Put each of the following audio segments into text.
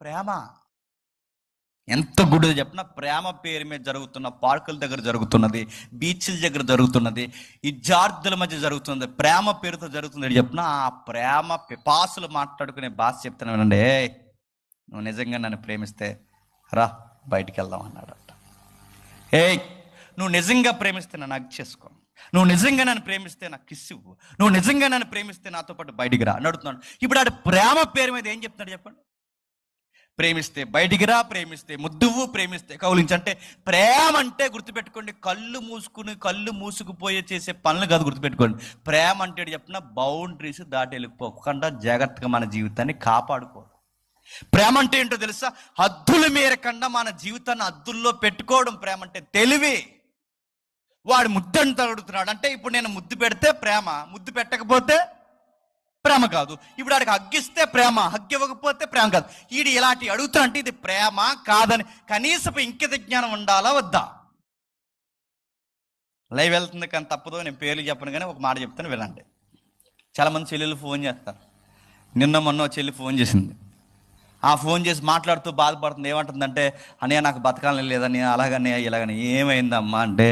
ప్రేమ. ఎంత గుడ్డో చెప్పిన ప్రేమ పేరు మీద జరుగుతున్న పార్కుల దగ్గర జరుగుతున్నది బీచ్ల దగ్గర జరుగుతున్నది ఈ జార్దుల మధ్య జరుగుతున్నది ప్రేమ పేరుతో జరుగుతుంది చెప్పిన ఆ ప్రేమ పిపాసులు మాట్లాడుకునే భాష చెప్తాను వినండి "ఏయ్, నువ్వు నిజంగా నన్ను ప్రేమిస్తే రా బయటికి వెళ్దాం అన్నాడట. ఏయ్ నువ్వు నిజంగా ప్రేమిస్తే నన్ను హగ్ చేసుకో. నువ్వు నిజంగా నన్ను ప్రేమిస్తే నాకు కిస్ ఇవ్వు. నువ్వు నిజంగా నన్ను ప్రేమిస్తే నాతో పాటు బయటికి రా అని అడుగుతున్నాడు. ఇప్పుడు ఆడు ప్రేమ పేరు మీద ఏం చెప్తున్నాడు చెప్పండి. ప్రేమిస్తే బయటికి రా ప్రేమిస్తే ముద్దువు ప్రేమిస్తే కౌలించి. అంటే ప్రేమ అంటే గుర్తుపెట్టుకోండి కళ్ళు మూసుకుని కళ్ళు మూసుకుపోయే చేసే పనులు కాదు గుర్తుపెట్టుకోండి. ప్రేమ అంటే చెప్పిన బౌండరీస్ దాటి వెళ్ళిపోకుండా జాగ్రత్తగా మన జీవితాన్ని కాపాడుకో ప్రేమ అంటే ఏంటో తెలుసా? హద్దుల మేరకుండా మన జీవితాన్ని హద్దుల్లో పెట్టుకోవడం ప్రేమ అంటే తెలివి. వాడు ముద్దంత అడుగుతున్నాడు. అంటే ఇప్పుడు నేను ముద్దు పెడితే ప్రేమ ముద్దు పెట్టకపోతే ప్రేమ కాదు. ఇప్పుడు ఆడికి హగ్గిస్తే ప్రేమ హగ్గు ఇవ్వకపోతే ప్రేమ కాదు. ఈడు ఇలాంటి అడుగుతా అంటే ఇది ప్రేమ కాదని కనీసపు ఇంకిత జ్ఞానం ఉండాలా వద్దా? లైవ్ వెళ్తుంది కానీ తప్పదో నేను పేర్లు చెప్పను కానీ ఒక మాట చెప్తాను వినండి. చాలా మంది చెల్లెలు ఫోన్ చేస్తారు. నిన్న మొన్న చెల్లి ఫోన్ చేసింది. ఆ ఫోన్ చేసి మాట్లాడుతూ బాధపడుతుంది. ఏమంటుందంటే అనే నాకు బతకాలని లేదని అలాగనే ఇలాగని ఏమైందమ్మా? అంటే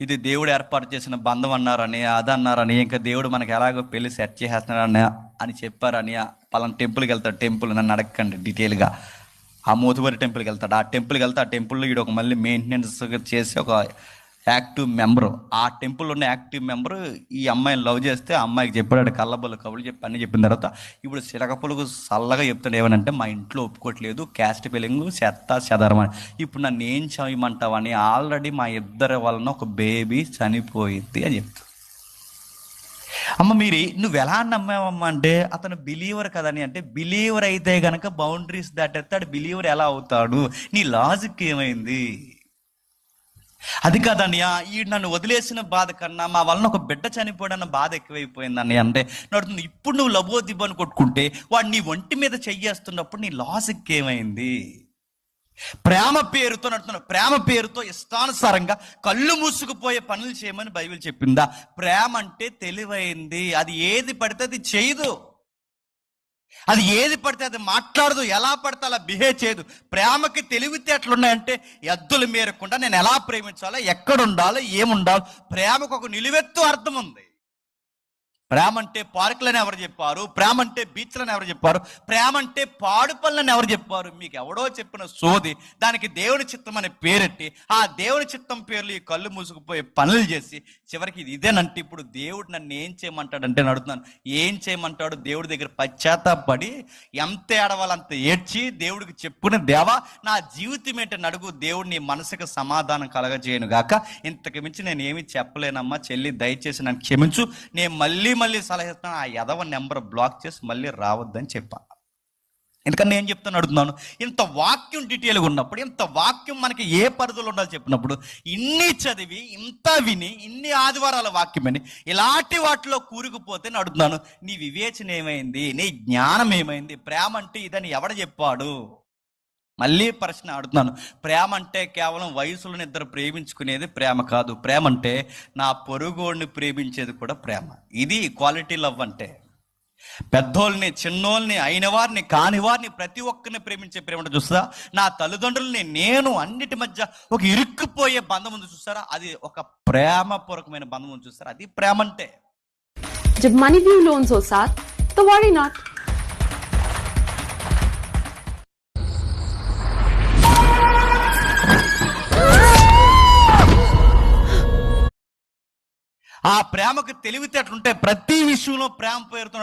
ఇది దేవుడు ఏర్పాటు చేసిన బంధం అన్నారని అదన్నారని ఇంకా దేవుడు మనకి ఎలాగో పెళ్ళి సెట్ చేసేస్తున్నారని అని చెప్పారని పలానా టెంపుల్కి వెళ్తాడు టెంపుల్ నన్ను అడగండి డీటెయిల్గా. ఆ మోతుబరి టెంపుల్కి వెళ్తాడు. ఆ టెంపుల్కి వెళ్తే ఆ టెంపుల్లో ఈడు ఒక మళ్ళీ మెయింటెనెన్స్ చేసి ఒక యాక్టివ్ మెంబరు. ఆ టెంపుల్ ఉన్న యాక్టివ్ మెంబరు ఈ అమ్మాయిని లవ్ చేస్తే ఆ అమ్మాయికి చెప్పాడు కళ్ళబొల్లు కబులు చెప్పి అన్ని చెప్పిన తర్వాత ఇప్పుడు సిలకపులకు చల్లగా చెప్తాడు ఏమనంటే మా ఇంట్లో ఒప్పుకోవట్లేదు క్యాస్ట్ ఫీలింగ్ చెత్త చెదరం అని. ఇప్పుడు నన్ను ఏం చేయమంటావని ఆల్రెడీ మా ఇద్దరి వలన ఒక బేబీ చనిపోయింది అని చెప్తాడు. అమ్మ మీరు నువ్వు ఎలా నమ్మావమ్మా? అంటే అతను బిలీవర్ కదని అంటే బిలీవర్ అయితే గనక బౌండరీస్ దాటేస్తాడు బిలీవర్ ఎలా అవుతాడు? నీ లాజిక్ ఏమైంది? అది కాదన్నయ్య ఈ నన్ను వదిలేసిన బాధ కన్నా మా వలన ఒక బిడ్డ చనిపోయాడన్న బాధ ఎక్కువైపోయింది అన్నయ్య అంటే నడుతుంది ఇప్పుడు నువ్వు లబోదిబ్బని కొట్టుకుంటే వాడు నీ ఒంటి మీద చెయ్యేస్తున్నప్పుడు నీ లాజిక్ ఏమైంది ప్రేమ పేరుతో నడుతున్న ప్రేమ పేరుతో ఇష్టానుసారంగా కళ్ళు మూసుకుపోయే పనులు చేయమని బైబిల్ చెప్పిందా? ప్రేమ అంటే తెలివైంది. అది ఏది పడితే అది చేయదు. అది ఏది పడితే అది మాట్లాడదు ఎలా పడితే అలా బిహేవ్ చేయదు. ప్రేమకి తెలివితేటలు ఉన్నాయంటే మేరకుండా నేను ఎలా ప్రేమించాలో ఎక్కడ ఉండాలో ఏముండాలో ప్రేమకు ఒక నిలువెత్తు అర్థం ఉంది ప్రేమ అంటే పార్కులని ఎవరు చెప్పారు? ప్రేమ అంటే బీచ్లని ఎవరు చెప్పారు? ప్రేమ అంటే పాడు ఎవరు చెప్పారు? మీకు ఎవడో చెప్పిన సోది దానికి దేవుని చిత్తం అనే పేరెట్టి ఆ దేవుని చిత్తం పేర్లు ఈ కళ్ళు మూసుకుపోయి పనులు చేసి చివరికి ఇది ఇదేనంటే ఇప్పుడు దేవుడు నన్ను ఏం చేయమంటాడంటే అడుగుతున్నాను. ఏం చేయమంటాడు? దేవుడి దగ్గర పశ్చాత్తాపడి ఎంత ఏడవాలంత ఏడ్చి దేవుడికి చెప్పుకుని దేవా నా జీవితం ఏంటని అడుగు. దేవుడు నీ మనసుకు సమాధానం కలగజేయను గాక. ఇంతకు మించి నేను ఏమి చెప్పలేనమ్మా. చెల్లి దయచేసి నన్ను క్షమించు. నేను మళ్ళీ మళ్ళీ సలహా ఇస్తాను ఆ యదవ నెంబర్ బ్లాక్ చేసి మళ్ళీ రావద్దని చెప్పా. ఎందుకని నేను చెప్తాను అడుగుతున్నాను? ఇంత వాక్యం డీటెయిల్గా ఉన్నప్పుడు ఇంత వాక్యం మనకి ఏ పరిధిలో ఉండాలి చెప్పినప్పుడు ఇన్ని చదివి ఇంత విని ఇన్ని ఆదివారాల వాక్యం అని ఇలాంటి వాటిలో కూరుకుపోతే నేను అడుగుతున్నాను నీ వివేచన ఏమైంది? నీ జ్ఞానం ఏమైంది? ప్రేమ అంటే ఇదని ఎవడ చెప్పాడు? మళ్ళీ ప్రశ్న అడుగుతున్నాను ప్రేమ అంటే కేవలం వయసులో ఇద్దరు ప్రేమించుకునేది ప్రేమ కాదు ప్రేమ అంటే నా పొరుగోడిని ప్రేమించేది కూడా ప్రేమ ఇది క్వాలిటీ లవ్ అంటే పెద్దోళ్ళని చిన్నోళ్ళని అయిన వారిని కాని వారిని ప్రతి ఒక్కరిని ప్రేమించే ప్రేమ ఉంటుంది చూస్తారా నా తల్లిదండ్రుల్ని నేను అన్నిటి మధ్య ఒక ఇరుక్కుపోయే బంధం ఉంది చూస్తారా అది ఒక ప్రేమపూర్వకమైన బంధం ఉంది చూస్తారా అది ప్రేమ అంటే जब मनी व्यू लोन्स हो साथ तो वरी नॉट ఆ ప్రేమకు తెలివితేటలుంటే ప్రతి విషయంలో ప్రేమ పేరుతో